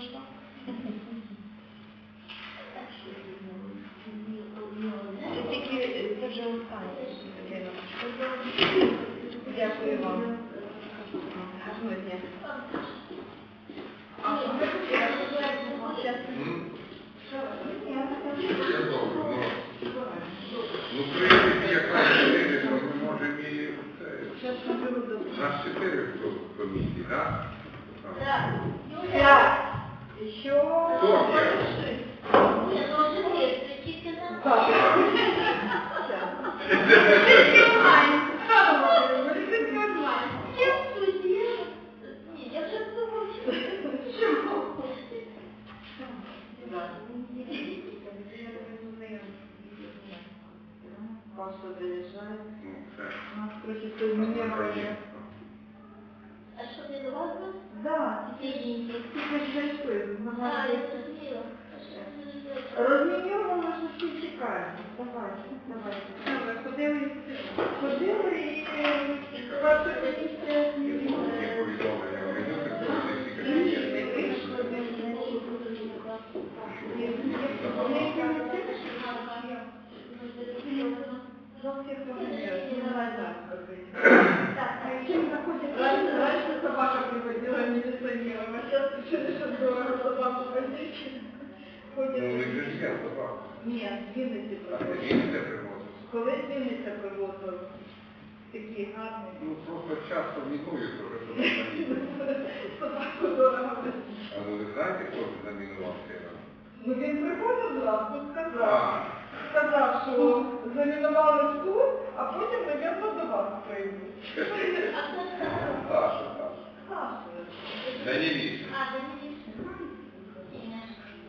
знайшла? Це тільки це вже останнє. Ірина. Дякую вам. Гарного дня. Ну, ну прийдіть якраз чотири, то ми можемо і це. Нас чотири в комісії, так? П'ять. Що? Ну, все. У нас трохи сумніває. А що не до вас? Да, ні. тільки ж зайшли. А, я зрозуміла. А що? Розміньовано, ми ж всі чекаємо. Давайте, давайте. Все, ходили, ходили і йдете, то всі кабінети. Раньше собака приводила милиционером, а сейчас решили, что здорово собаку возить. Ну, не кричать собаку. Ні, з Вінниці А. Коли з Вінниця привозили, такі гарні. Ну, просто часто мінують, то що Собаку дорого возить. А ну, ви знаєте, хто це замінував цей? Ну він приходив зразу, сказав. А, Сказав, що замінували тут, а потім, мабуть, до вас прийдуть. Саша. Да не лізь. А, да не лише.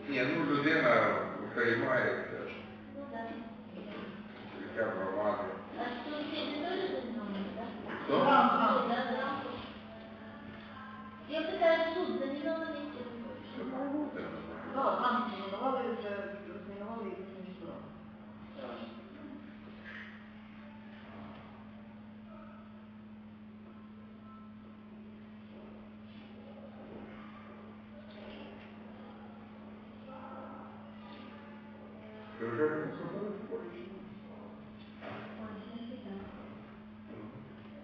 Ні, ну людина переймається, ну так. життя громади. А ти не теж замінований, так? Хто? Там, да, да. Я питаю, суд замінований чи Це нам замінували вже, замінували і потім сюди. Вже не зробили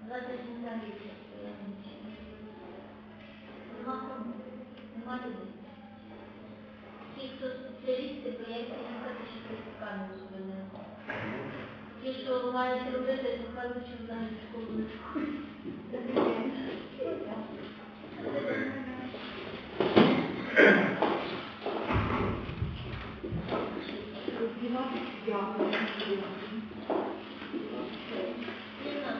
не я нічого. Нема людей. Ті, хто спеціалісти, бояться їхати, що це камеру. Ті, що мають робити, то кажуть, що взагалі в школу не ходять. Добре. Не знаю.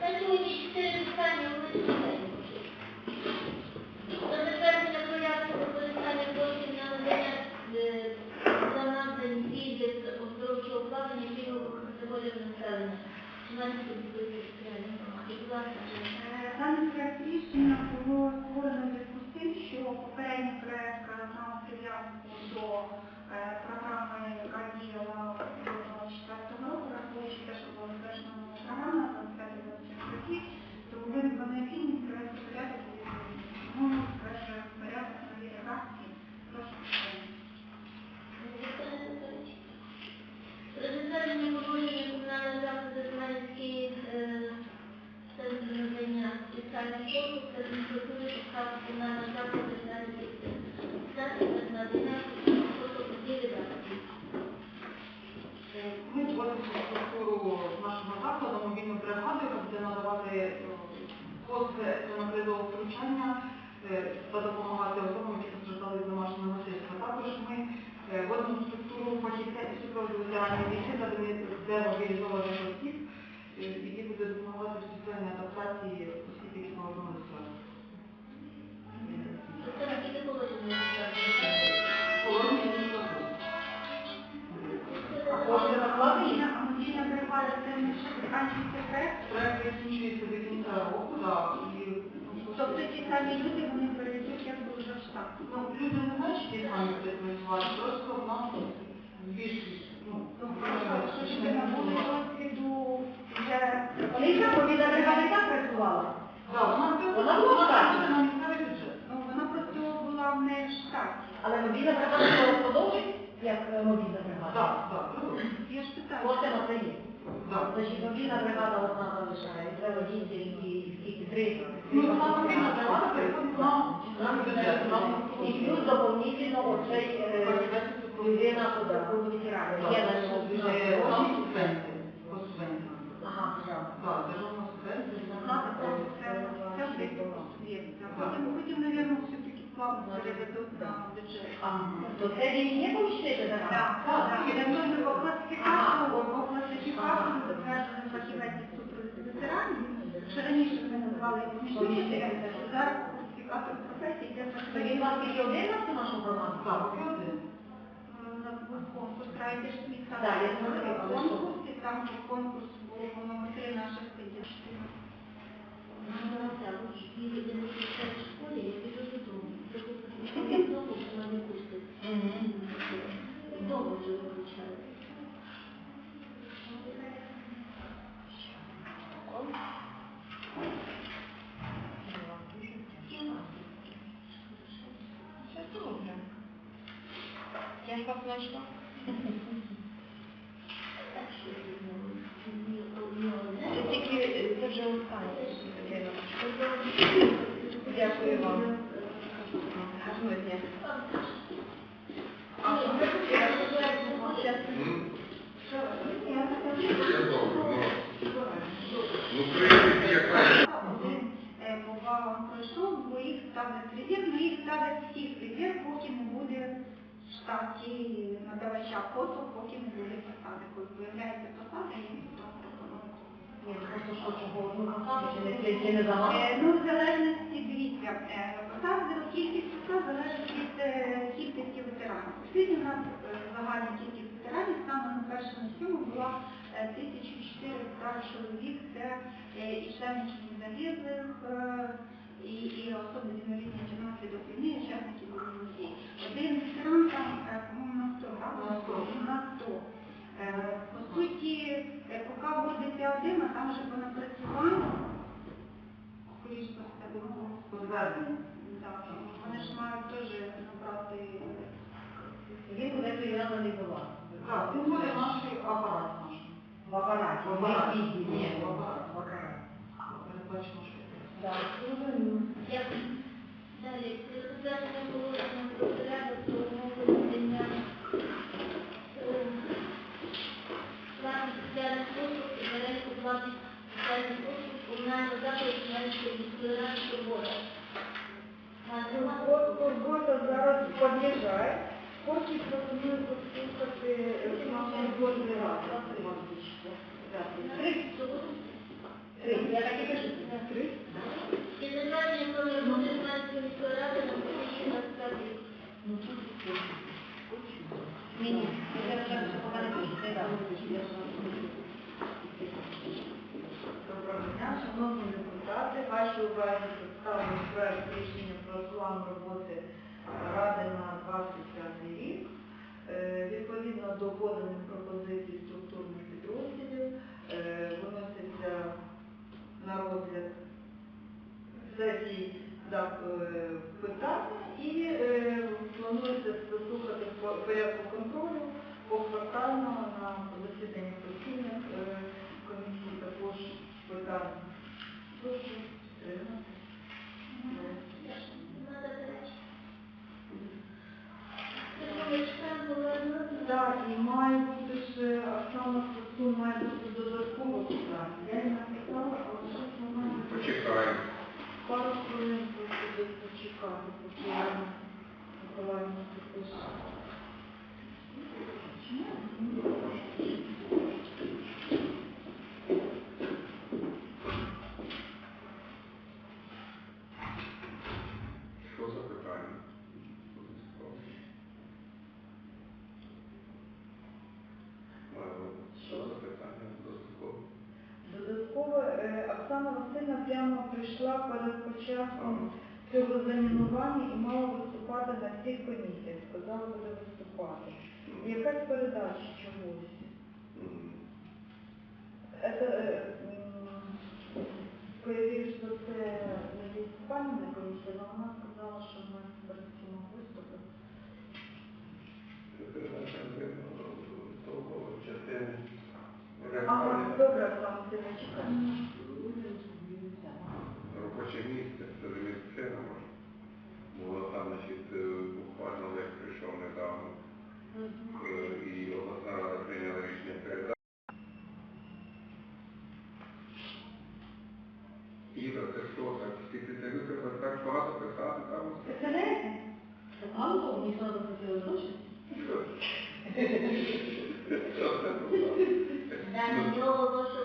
На сьогодні чотири питання вирішили. Про затвердження порядку використання коштів на надання е, за надані пільги з оздоровчого обладнання категорій населення. Проект рішення було створено в зв'язку з тим, що попередній проект е, мав прив'язку до е, програми, яка діяла накладені? Мобільна а мобільна бригада це не що закінчується проект. Проект закінчується до кінця року, так, ну, Тобто ті самі люди вони перейдуть якби вже в штат. Ну, люди не знають, що ті самі працювати, просто в нас більш, ну, Що ж ви набули досвіду вже Мобільна бригада і так працювала. Да, вона Вона була вона штатна. працює на місцевий бюджет. Ну, вона просто була в не в штаті. Але мобільна бригада зараз продовжить, як е, мобільна бригада? Так, так, продовжуй. Я ж питаю. Оце на це є. Так. Значить, мобільна бригада одна залишає, це водітель і скільки три. Ну, вона мобільна бригада переходить на на бюджет. на І плюс доповнительно оцей е, людина по кругу ветеранів. Є на нього Там субвенціям. Ага, державна. Субвенція. Потім, мабуть, все-таки плавно переведуть на бюджет. То це він є помічник Так, ветерана? так. Я думаю, по класифікацію, по класифікацію затверджений фахівець супровід ветеранів. Що раніше ми називали помічники, зараз класифікатор професій, де То він вас тільки один на всю нашу громаду? Так, один. Нас був конкурс, крайде ж міста Так, я знаю, але що? конкурс, і там конкурс 3 наших сидів. Так, і люди не в школі, я біжу додому. Це знову в мене пустить. Довго вже виключаю. Я ж вас знайшла. Так що знову. Ні, ні, Це ні. тільки, це вже останнє. Дякую вам. Гарного дня. Ну. Е, по балам пройшов, бо їх ставлять резерв, ну їх ставлять всіх резерв, поки не буде в надавача послуг, поки не буде посади. Коли появляється посада, їм потім. Ні, просто чи не, не? Е, Ну, в залежності, дивіться, е, кількість посад залежить від е, кількості ветеранів. Сьогодні у нас е, загальна кількість ветеранів саме на першому сьому була е, 1400 чоловік. Це і члени загиблих, і, і особи з інвалідністю внаслідок війни, і учасники бойових дій. Один ветеран там, по-моєму, на 100, так? На 100. На 100. Е, суті, е, поки вводиться один, а там вже по напрацюванню, скоріш за все, По зверненню. так, вони ж мають теж набрати Він буде прив'язаний до вас. Так, він буде наш апарат наш. В апараті. В апараті. Не. Ні, в апараті. В апараті. Передбачено, що. Так, зрозуміло. Дякую. Під'їжджає. Хочу пропоную послухати роботу ради. Три. Три. Я так і кажу. Три. Роботи Кам'янської міської ради на 2025 рік. Ні, ні. Я зараз ще поки не пишу. Це да. Доброго дня, шановні депутати. Вашій увазі представлений проект рішення про план роботи Ради на 25 рік. Е, Відповідно до поданих пропозицій структурних підрозділів е, виноситься на розгляд сесії е, питання і планується заслухати по порядку контролю поквартально на засіданні постійних комісій також питань. Прошу підтримати. Надо речі. Це що ми чекаємо, говоримо? Так, і має бути ще Оксана Красун має бути додатково питання. Я її написала, але щось вона не Почекаємо. пару хвилин просто десь почекати, поки я Миколаївна запише. людина прямо прийшла перед початком цього замінування і мала виступати на всіх комісіях, сказала, буде виступати. Якась передача чомусь. Это, е, Появив, що це не виступальна комісія, але вона сказала, що ми перед цим виступи. Ага, добре, там це не чекаємо. Робоче місце, це місцина може. Було там, значить, е, буквально Олег прийшов недавно. Е, І обласна рада прийняла рішення передати. Іра, це що так? Скільки ти треба так багато писати там? Представляєте? Алло, мені хотіли гроші. Да, на нього вашого.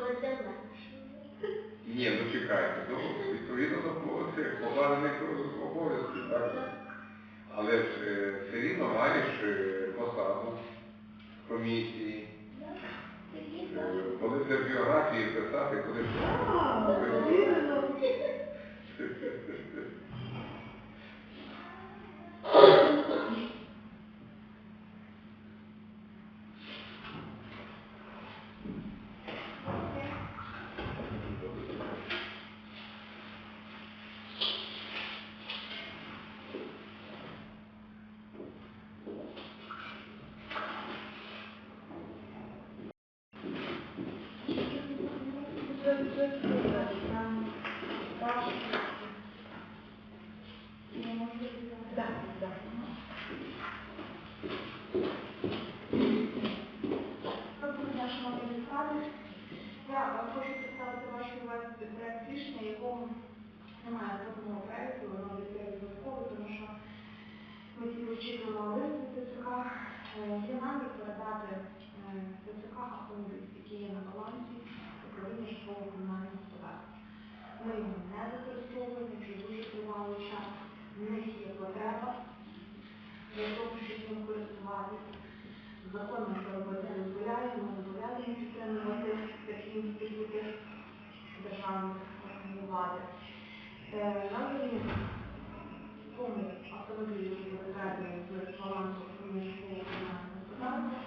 Ні, ну чекайте, ну, відповідно до цих покладених обов'язків, так? Але ж е, все рівно маєш е, посаду в комісії. Е, Коли це в біографії писати, коли ж Так, вірно. Це це супер, там Паша. Так, так. Доброго дня, шановні депутати. Я е, хочу представити вашій увазі проект рішення, якого немає в такому проєкту, воно відкрите додатково, тому що ми тільки очікуємо лист від ТЦК. Е, Є намір передати е, ТЦК автомобіль, який є на балансі управління житлового комунального господарства. Ми його не використовуємо вже дуже тривалий час. В них є потреба для того, щоб ним користуватися. Закон нам це робити не дозволяє, ми зобов'язані підтримувати такі інститути органів влади. Е, На рівні тому автомобілі, які витрачені з балансу управління житлового комунального господарства,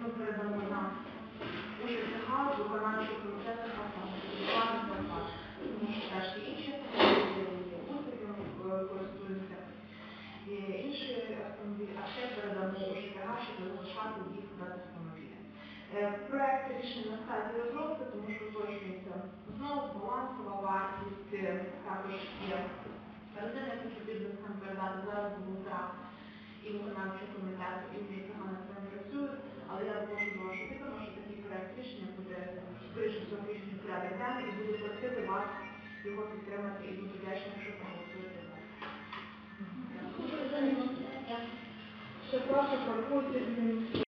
ми передамо на УЖКГ, виконавчий комітет та саме, плани зарплати. Тому що теж є інші автомобілі, є усики, ми е, користуємося і інші автомобілі, а ще передамо у ЖКГ, щоб не залишати їх без автомобіля. Е, Проект рішення на стадії розробки, тому що уточнюється знову балансова вартість, е, також є передання, яку потрібно зараз до бухгалтера і виконавчого комітету, і ЖКГ над цим працюють, але я прошу до вашого відома, що такий проект рішення буде скоріше включений в порядок денний і буду просити вас його підтримати і буду вдячна, якщо проголосуєте. Ще Паша паркується